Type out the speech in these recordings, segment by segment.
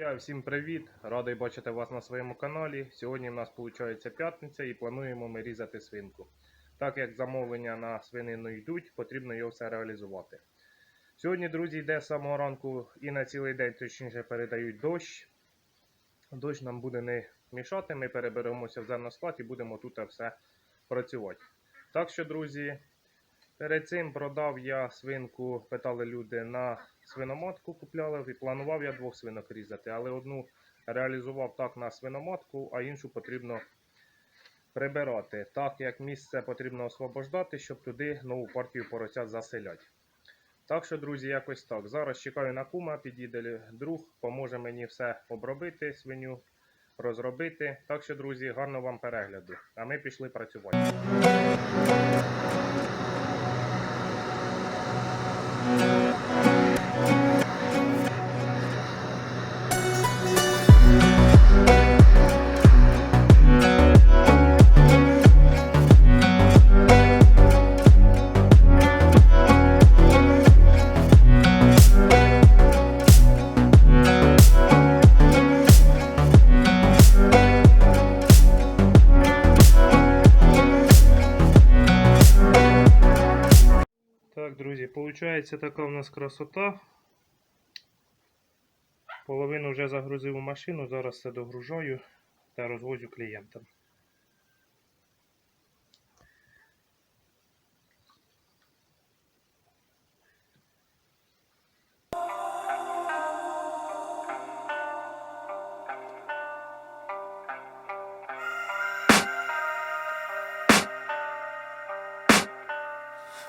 Я всім привіт! Радий бачити вас на своєму каналі. Сьогодні в нас виходить п'ятниця і плануємо ми різати свинку. Так як замовлення на свинину йдуть, потрібно його все реалізувати. Сьогодні, друзі, йде з самого ранку і на цілий день, точніше, передають дощ. Дощ нам буде не мішати, ми переберемося в зерносклад і будемо тут все працювати. Так що, друзі, перед цим продав я свинку, питали люди на свиноматку купляли і планував я двох свинок різати, але одну реалізував так на свиноматку, а іншу потрібно прибирати. Так як місце потрібно освобождати, щоб туди нову партію поросят заселяти. Так що, друзі, якось так. Зараз чекаю на кума, підійде друг, поможе мені все обробити, свиню розробити. Так що, друзі, гарного вам перегляду. А ми пішли працювати. Так, друзі, виходить така у нас красота. Половину вже загрузив у машину, зараз все догружаю та розвозю клієнтам.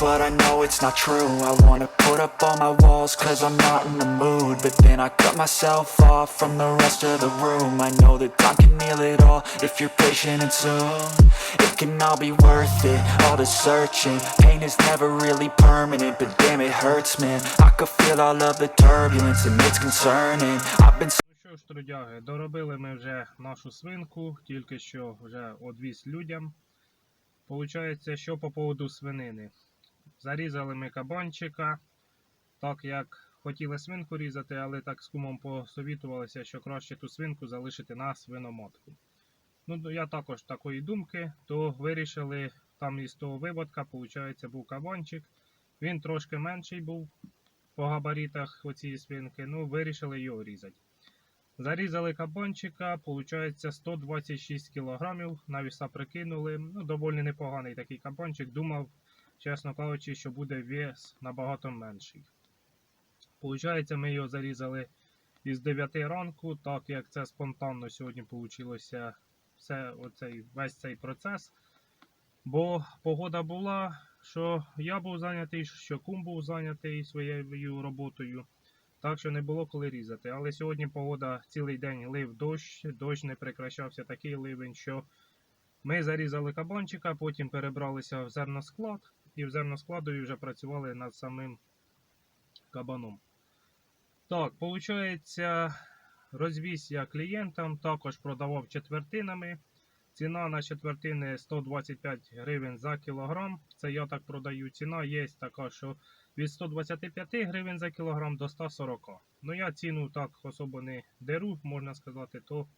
but I know it's not true I wanna put up all my walls cause I'm not in the mood But then I cut myself off from the rest of the room I know that time can heal it all if you're patient and soon It can all be worth it, all the searching Pain is never really permanent, but damn it hurts man I could feel all of the turbulence and it's concerning I've been Ну що ж, трудяги, доробили ми вже нашу свинку, тільки що вже одвіз людям. Получається, що по поводу свинини. Зарізали ми кабанчика, так як хотіли свинку різати, але так з кумом посовітувалися, що краще ту свинку залишити на свиномотку. Ну, я також такої думки, то вирішили там із того виводка, виходить, був кабанчик. Він трошки менший був по габаритах оцієї свинки, ну вирішили його різати. Зарізали кабанчика, виходить 126 кг, на віса прикинули. Ну, доволі непоганий такий кабанчик. Думав, чесно кажучи, що буде вес набагато менший. Получається, ми його зарізали із 9 ранку, так як це спонтанно сьогодні вийшло все, оцей, весь цей процес. Бо погода була, що я був зайнятий, що кум був зайнятий своєю роботою. Так що не було коли різати. Але сьогодні погода цілий день лив дощ, дощ не прекращався такий ливень, що ми зарізали кабанчика, потім перебралися в зерносклад і в зерноскладові вже працювали над самим кабаном. Так, виходить, розвіз я клієнтам, також продавав четвертинами. Ціна на четвертини 125 гривень за кілограм. Це я так продаю. Ціна є така, що від 125 гривень за кілограм до 140. Ну я ціну так особо не деру, можна сказати, то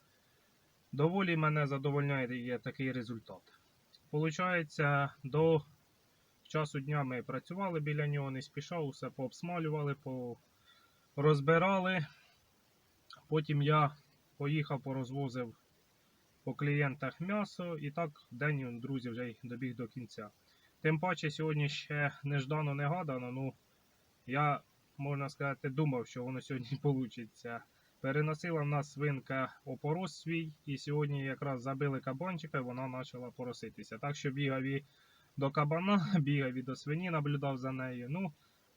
доволі мене задовольняє такий результат. Получається, до часу дня ми працювали біля нього, не спішав, усе пообсмалювали, порозбирали. Потім я поїхав, порозвозив по клієнтах м'ясо, і так день, друзі, вже й добіг до кінця. Тим паче сьогодні ще неждано негадано. Ну, я, можна сказати, думав, що воно сьогодні вийде. Переносила в нас свинка опорос свій, і сьогодні якраз забили кабанчика, і вона почала пороситися. Так що бігав і до кабана, бігав і до свині, наблюдав за нею. Ну,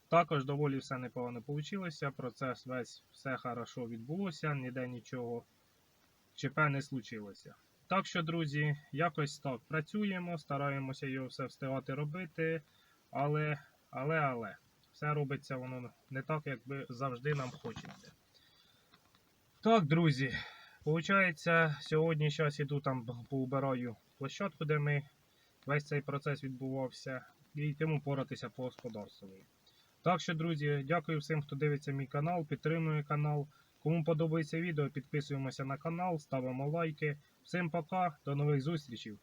також доволі все непогано вийшло. Процес весь все хорошо відбулося, ніде нічого ЧП не случилося. Так що, друзі, якось так працюємо, стараємося його все встигати робити, але, але, але, все робиться воно не так, як би завжди нам хочеться. Так, друзі, Получається, сьогодні зараз іду там поубираю площадку, де ми весь цей процес відбувався, і йтиму поратися по господарству. Так що, друзі, дякую всім, хто дивиться мій канал, підтримує канал. Кому подобається відео, підписуємося на канал, ставимо лайки. Всім пока, до нових зустрічей!